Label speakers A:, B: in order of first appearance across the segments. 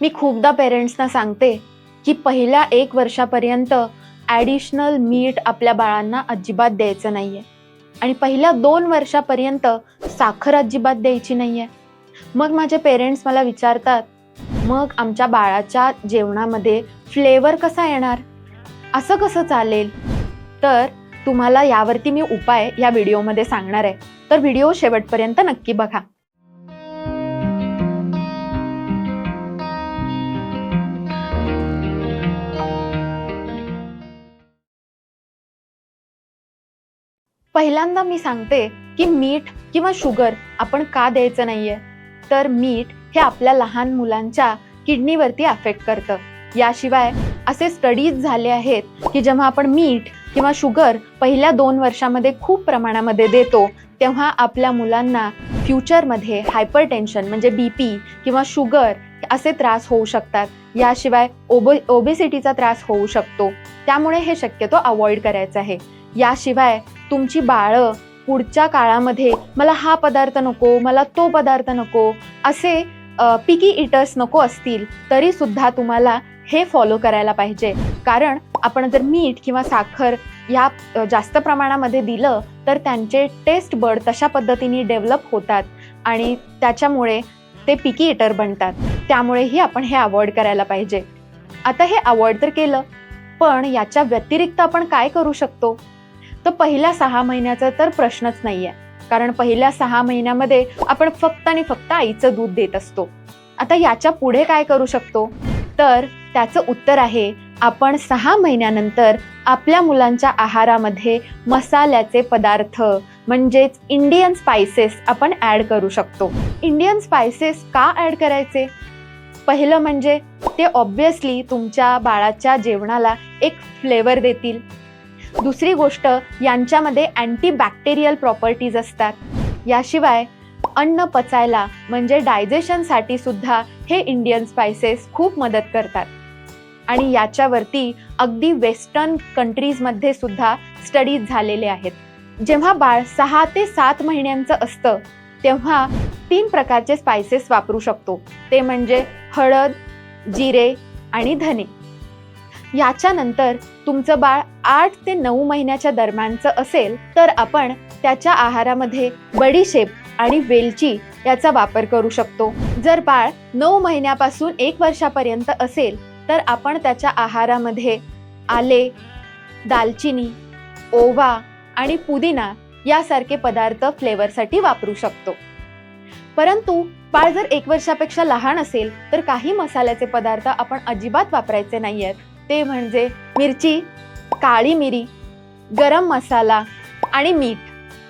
A: मी खूपदा पेरेंट्सना सांगते की पहिल्या एक वर्षापर्यंत ॲडिशनल मीठ आपल्या बाळांना अजिबात द्यायचं नाही आहे आणि पहिल्या दोन वर्षापर्यंत साखर अजिबात द्यायची नाही आहे मग माझे पेरेंट्स मला विचारतात मग आमच्या बाळाच्या जेवणामध्ये फ्लेवर कसा येणार? असं कसं चालेल? तर तुम्हाला यावरती मी उपाय या व्हिडिओमध्ये सांगणार आहे. तर व्हिडिओ शेवटपर्यंत नक्की बघा. पहिल्यांदा मी सांगते की मीठ किंवा शुगर आपण का द्यायचं नाहीये. तर मीठ हे आपल्या लहान मुलांच्या किडनीवरती अफेक्ट करतं. याशिवाय असे स्टडीज झाले आहेत की जेव्हा आपण मीठ किंवा शुगर पहिल्या दोन वर्षामध्ये खूप प्रमाणामध्ये देतो तेव्हा आपल्या मुलांना फ्युचरमध्ये हायपर टेन्शन म्हणजे बी पी किंवा शुगर असे त्रास होऊ शकतात. याशिवाय ओब ओबेसिटीचा त्रास होऊ शकतो. त्यामुळे हे शक्यतो अवॉइड करायचं आहे. याशिवाय तुमची बाळं पुढच्या काळामध्ये मला हा पदार्थ नको मला तो पदार्थ नको असे पिकी इटर्स नको असतील तरी सुद्धा तुम्हाला हे फॉलो करायला पाहिजे. कारण आपण जर मीठ किंवा साखर या जास्त प्रमाणामध्ये दिलं तर त्यांचे टेस्ट बर्ड तशा पद्धतीने डेव्हलप होतात आणि त्याच्यामुळे ते पिकी इटर बनतात. त्यामुळेही आपण हे अवॉइड करायला पाहिजे. आता हे अवॉइड तर केलं पण याच्या व्यतिरिक्त आपण काय करू शकतो? तर पहिल्या सहा महिन्याचा तर प्रश्नच नाही आहे कारण पहिल्या सहा महिन्यामध्ये आपण फक्त आणि फक्त आईचं दूध देत असतो. आता याच्यापुढे काय करू शकतो? तर त्याचं उत्तर आहे आपण सहा महिन्यानंतर आपल्या मुलांच्या आहारामध्ये मसाल्याचे पदार्थ म्हणजेच इंडियन स्पायसेस आपण ॲड करू शकतो. इंडियन स्पायसेस का ॲड करायचे? पहिलं म्हणजे ते ऑब्वियसली तुमच्या बाळाच्या जेवणाला एक फ्लेवर देतील. दुसरी गोष्ट यांच्यामध्ये अँटीबॅक्टेरियल प्रॉपर्टीज असतात. याशिवाय अन्न पचायला म्हणजे डायजेशनसाठी सुद्धा हे इंडियन स्पायसेस खूप मदत करतात. आणि याच्यावरती अगदी वेस्टर्न कंट्रीजमध्ये सुद्धा स्टडीज झालेले आहेत. जेव्हा बाळ सहा ते सात महिन्यांचं असतं तेव्हा तीन प्रकारचे स्पायसेस वापरू शकतो. ते म्हणजे हळद जिरे आणि धने. याच्यानंतर तुमचं बाळ आठ ते नऊ महिन्याच्या दरम्यानचं असेल तर आपण त्याच्या आहारामध्ये बडीशेप आणि वेलची याचा वापर करू शकतो. जर बाळ नऊ महिन्यापासून एक वर्षापर्यंत असेल तर आपण त्याच्या आहारामध्ये आले दालचिनी ओवा आणि पुदिना यासारखे पदार्थ फ्लेवरसाठी वापरू शकतो. परंतु बाळ जर एक वर्षापेक्षा लहान असेल तर काही मसाल्याचे पदार्थ आपण अजिबात वापरायचे नाही आहेत ते म्हणजे मिरची काळी मिरी गरम मसाला आणि मीठ.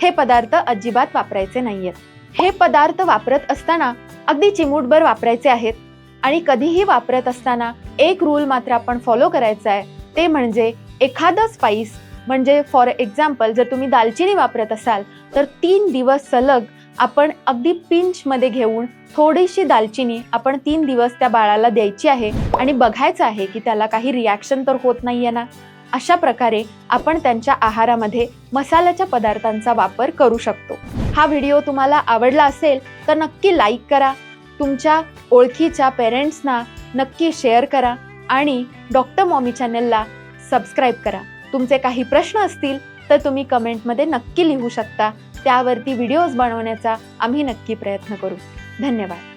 A: हे पदार्थ अजिबात वापरायचे नाही आहेत हे पदार्थ वापरत असताना अगदी चिमूटभर वापरायचे आहेत आणि कधीही वापरत असताना एक रूल मात्र आपण फॉलो करायचा आहे. ते म्हणजे एखादं स्पाईस म्हणजे फॉर एक्झाम्पल जर तुम्ही दालचिनी वापरत असाल तर तीन दिवस सलग आपण अगदी पिंचमध्ये घेऊन थोडीशी दालचिनी आपण तीन दिवस त्या बाळाला द्यायची आहे आणि बघायचं आहे की त्याला काही रिॲक्शन तर होत नाही आहे ना. अशा प्रकारे आपण त्यांच्या आहारामध्ये मसाल्याच्या पदार्थांचा वापर करू शकतो. हा व्हिडिओ तुम्हाला आवडला असेल तर नक्की लाईक करा. तुमच्या ओळखीच्या पेरेंट्सना नक्की शेअर करा आणि डॉक्टर मॉमी चॅनलला सबस्क्राईब करा. तुमचे काही प्रश्न असतील तर तुम्ही कमेंटमध्ये नक्की लिहू शकता. त्यावरती व्हिडिओज बनवण्याचा आम्ही नक्की प्रयत्न करू. धन्यवाद.